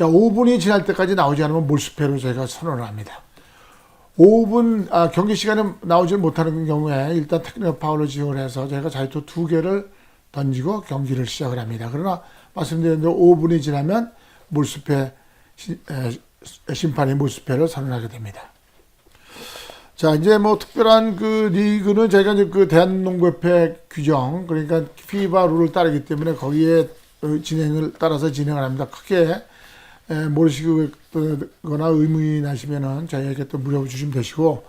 자, 5분이 지날 때까지 나오지 않으면 몰수패로 저희가 선언을 합니다. 5분 아, 경기 시간에 나오지 못하는 경우에 일단 테크니컬 파울을 지용을 해서 저희가 자유투 두 개를 던지고 경기를 시작을 합니다. 그러나 말씀드린 대로 5분이 지나면 몰수패 심판이 몰수패를 선언하게 됩니다. 자, 이제 뭐 특별한 그 리그는 저희가 이제 그 대한농구협회 규정, 그러니까 피바 룰을 따르기 때문에 거기에 어, 진행을 따라서 진행을 합니다. 크게 에, 모르시거나 의문이 나시면은 저희에게 또 물어봐 주시면 되시고,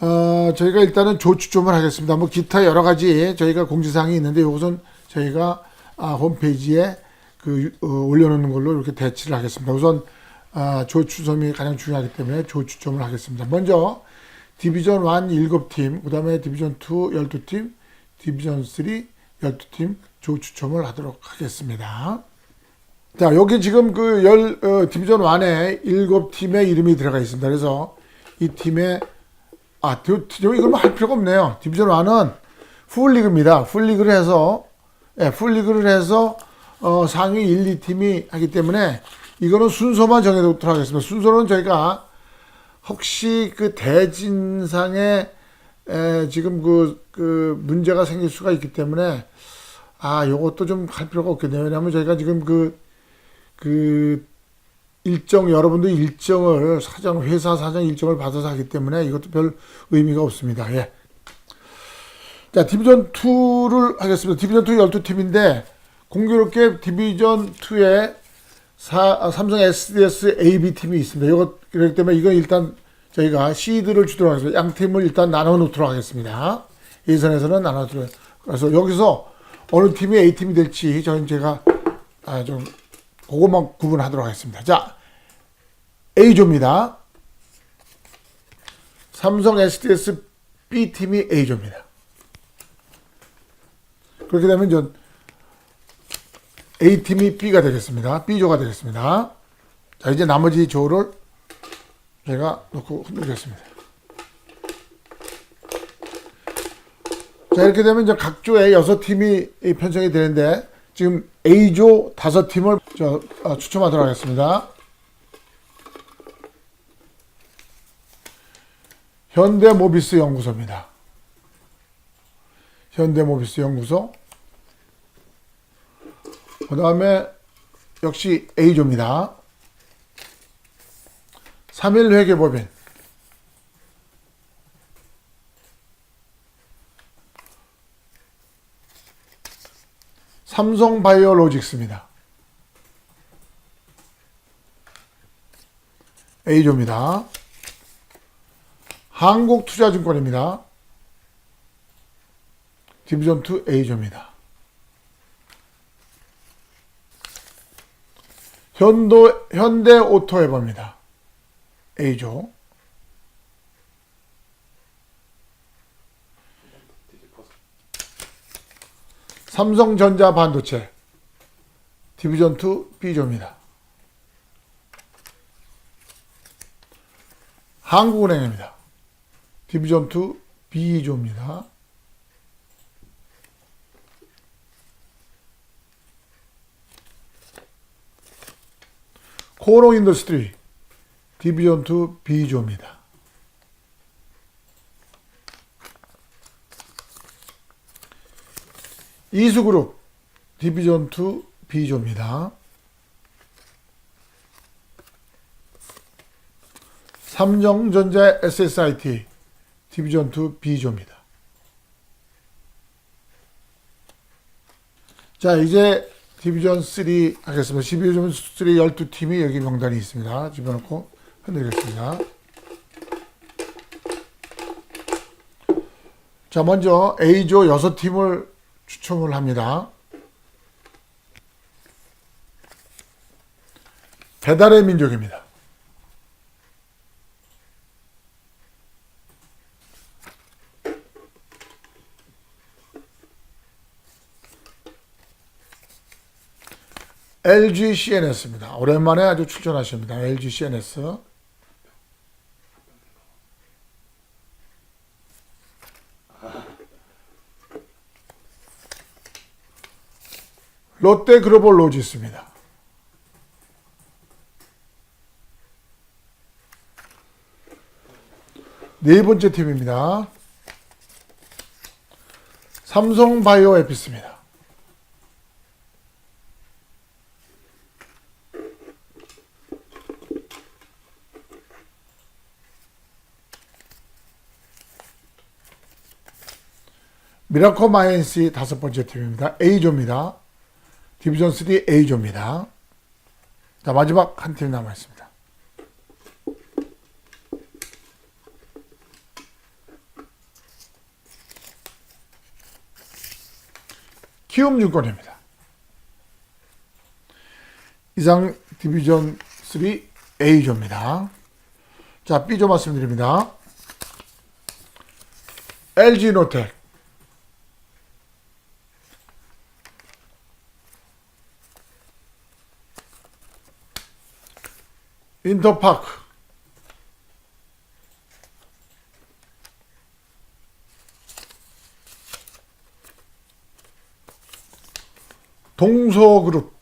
어, 저희가 일단은 조추첨을 하겠습니다. 뭐 기타 여러 가지 저희가 공지사항이 있는데 이것은 저희가 아, 홈페이지에 그 어, 올려놓는 걸로 이렇게 대치를 하겠습니다. 우선 아, 조추첨이 가장 중요하기 때문에 조추첨을 하겠습니다. 먼저 디비전 1 7팀, 그 다음에 디비전 2 12팀, 디비전 3 12팀 조추첨을 하도록 하겠습니다. 자, 여기 지금 그 열, 어, 디비전 1에 7팀의 이름이 들어가 있습니다. 그래서 이 팀의, 아, 디- 디- 이걸 뭐 할 필요가 없네요. 디비전 1은 풀리그입니다. 풀리그를 해서, 예, 풀리그를 해서, 어, 상위 1, 2팀이 하기 때문에 이거는 순서만 정해놓도록 하겠습니다. 순서는 저희가 혹시 그 대진상에 에, 지금 그, 그 문제가 생길 수가 있기 때문에 아, 요것도 좀 할 필요가 없겠네요. 왜냐하면 저희가 지금 그, 그 일정, 여러분들 일정을 사정, 회사 사정 일정을 받아서 하기 때문에 이것도 별 의미가 없습니다. 예. 자, 디비전 2를 하겠습니다. 디비전 2 12팀인데 공교롭게 디비전 2에 사, 아, 삼성 SDS AB 팀이 있습니다. 이거 그렇기 때문에 이건 일단 저희가 시드를 주도록 하겠습니다. 양 팀을 일단 나눠 놓도록 하겠습니다. 예선에서는 나눠 두도록 그래서 여기서 어느 팀이 A 팀이 될지 저는 제가 아, 좀 그것만 구분하도록 하겠습니다. 자, A조입니다. 삼성 SDS B 팀이 A조입니다. 그렇게 되면 전 A팀이 B가 되겠습니다. B조가 되겠습니다. 자, 이제 나머지 조를 제가 놓고 흔들겠습니다. 자, 이렇게 되면 이제 각 조에 여섯 팀이 편성이 되는데, 지금 A조 다섯 팀을 저, 어, 추첨하도록 하겠습니다. 현대모비스 연구소입니다. 현대모비스 연구소. 그 다음에 역시 A조입니다. 3일 회계법인. 삼성바이오로직스입니다. A조입니다. 한국투자증권입니다. 디비전 2 A조입니다. 현도, 현대오토에버입니다. A조. 삼성전자 반도체. 디비전 2 B조입니다. 한국은행입니다. 디비전 2 B조입니다. 코로 인더스트리 디비전 2 B조입니다. 이수그룹 디비전 2 B조입니다. 삼성전자 SSIT 디비전 2 B조입니다. 자, 이제 디비전 3 하겠습니다. 디비전 3 12팀이 여기 명단이 있습니다. 집어넣고 흔들겠습니다. 자, 먼저 A조 6팀을 추첨을 합니다. 배달의 민족입니다. LG CNS입니다. 오랜만에 아주 출전하십니다. LG CNS. 롯데 글로벌 로지스입니다. 네 번째 팀입니다. 삼성바이오 에피스입니다. 미라코 마이언스 다섯 번째 팀입니다. A조입니다. 디비전 3 A조입니다. 자, 마지막 한 팀 남아 있습니다. 키움증권입니다. 이상 디비전 3 A조입니다. 자, B조 말씀드립니다. LG노텍, 인터파크, 동서그룹,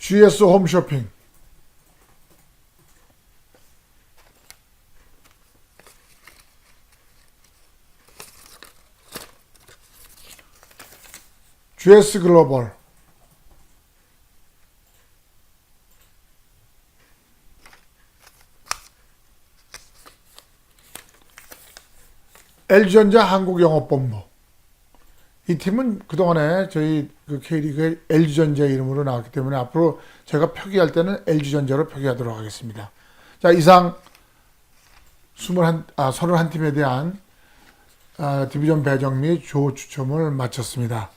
GS 홈쇼핑, GS 글로벌, LG전자 한국영업본부. 이 팀은 그동안에 저희 그 K리그의 LG전자 이름으로 나왔기 때문에 앞으로 제가 표기할 때는 LG전자로 표기하도록 하겠습니다. 자, 이상 21, 아, 31팀에 대한 아, 디비전 배정 및 조 추첨을 마쳤습니다.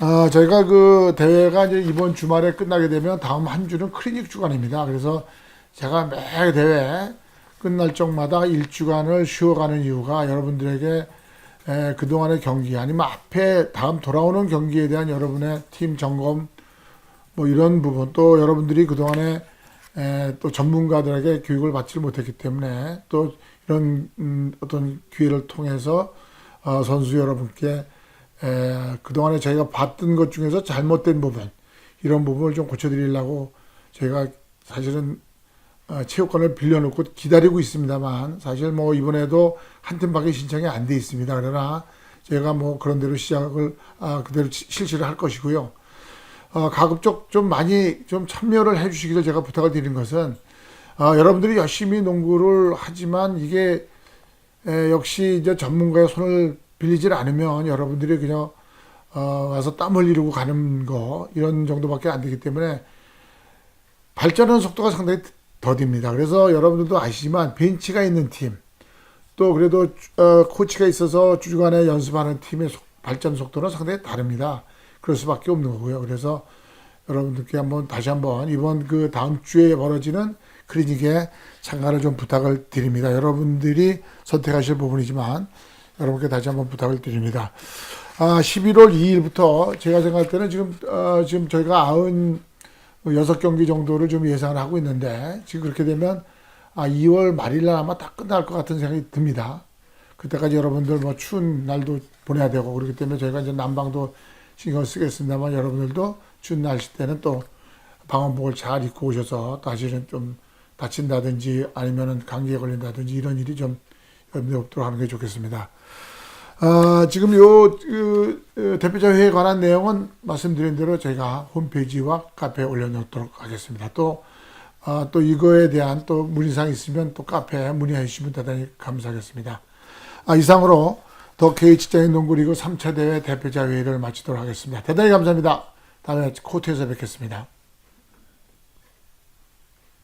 아, 저희가 그 대회가 이제 이번 주말에 끝나게 되면 다음 한 주는 클리닉 주간입니다. 그래서 제가 매 대회 끝날 적마다 일주간을 쉬어가는 이유가 여러분들에게 에, 그동안의 경기 아니면 앞에 다음 돌아오는 경기에 대한 여러분의 팀 점검 뭐 이런 부분 또 여러분들이 그동안에 에, 또 전문가들에게 교육을 받지 못했기 때문에 또 이런 음, 어떤 기회를 통해서 어, 선수 여러분께 에, 그동안에 저희가 봤던 것 중에서 잘못된 부분 이런 부분을 좀 고쳐드리려고 저희가 사실은 어, 체육관을 빌려놓고 기다리고 있습니다만 사실 뭐 이번에도 한 팀밖에 신청이 안 돼 있습니다. 그러나 제가 뭐 그런 대로 시작을 아, 그대로 시- 실시를 할 것이고요. 어, 가급적 좀 많이 좀 참여를 해주시기를 제가 부탁을 드린 것은 어, 여러분들이 열심히 농구를 하지만 이게 에, 역시 이제 전문가의 손을 빌리질 않으면 여러분들이 그냥 어, 와서 땀 흘리려고 가는 거 이런 정도밖에 안 되기 때문에 발전하는 속도가 상당히 더딥니다. 그래서 여러분들도 아시지만 벤치가 있는 팀, 또 그래도 어, 코치가 있어서 주간에 연습하는 팀의 속- 발전 속도는 상당히 다릅니다. 그럴 수밖에 없는 거고요. 그래서 여러분들께 한번 다시 한번 이번 그 다음 주에 벌어지는 클리닉에 참가를 좀 부탁을 드립니다. 여러분들이 선택하실 부분이지만 여러분께 다시 한번 부탁을 드립니다. 아, 11월 2일부터 제가 생각할 때는 지금 어, 지금 저희가 아흔 여섯 경기 정도를 좀 예상을 하고 있는데 지금 그렇게 되면 아 2월 말일날 아마 다 끝날 것 같은 생각이 듭니다. 그때까지 여러분들 뭐 추운 날도 보내야 되고 그렇기 때문에 저희가 이제 난방도 신경 쓰겠습니다만 여러분들도 추운 날씨 때는 또 방한복을 잘 입고 오셔서 다시는 좀 다친다든지 아니면은 감기에 걸린다든지 이런 일이 좀 여러분들 없도록 하는 게 좋겠습니다. 아, 지금 요, 그, 어, 대표자 회의에 관한 내용은 말씀드린 대로 저희가 홈페이지와 카페에 올려놓도록 하겠습니다. 또, 아, 또 이거에 대한 또 문의사항 있으면 또 카페에 문의해 주시면 대단히 감사하겠습니다. 아, 이상으로 더 K 직장인 농구 리그 3차 대회 대표자 회의를 마치도록 하겠습니다. 대단히 감사합니다. 다음에 코트에서 뵙겠습니다.